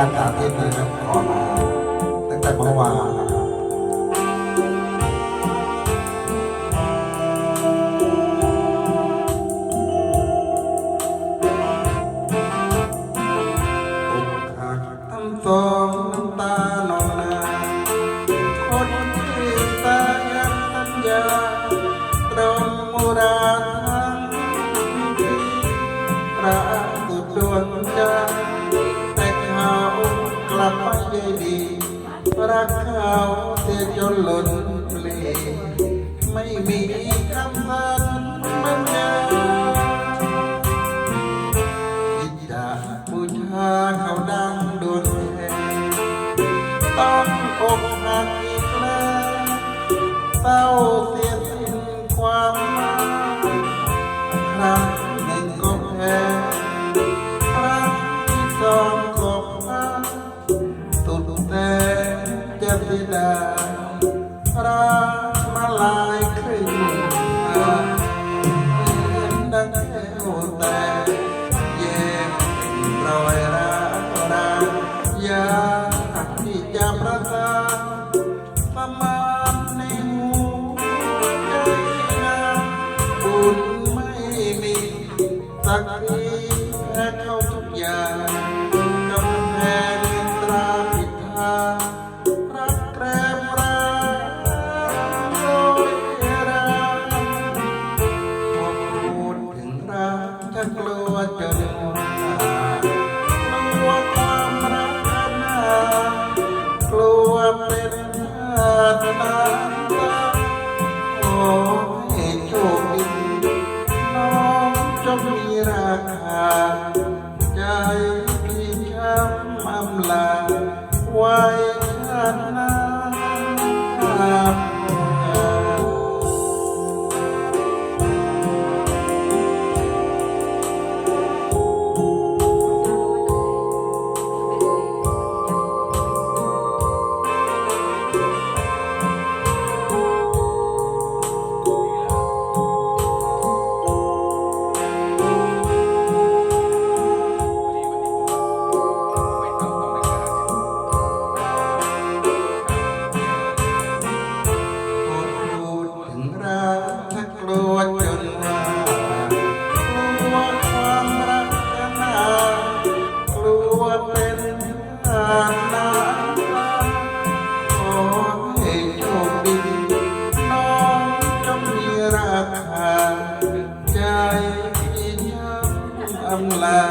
การสาธิตนะครับขอมาตั้งแต่เมื่อวาน ลับไม่ได้ดีรักเขาเสียจนหล่นเปลีไม่มีคำพันบรรยายยิดาบูชาเขาดังดวงแทนต้องอกหักอีกแล้วเศร้าเสียสิ้นความครั้ง สั องจงมีราคา ใจที่ช้ำอำลาไว้ชาติหน้า กลัวจนว่ากลัวความรักจะนากลัวเป็นทานน้ำขอให้โชคดีน้องจงมีราคาใจที่ยังอำลา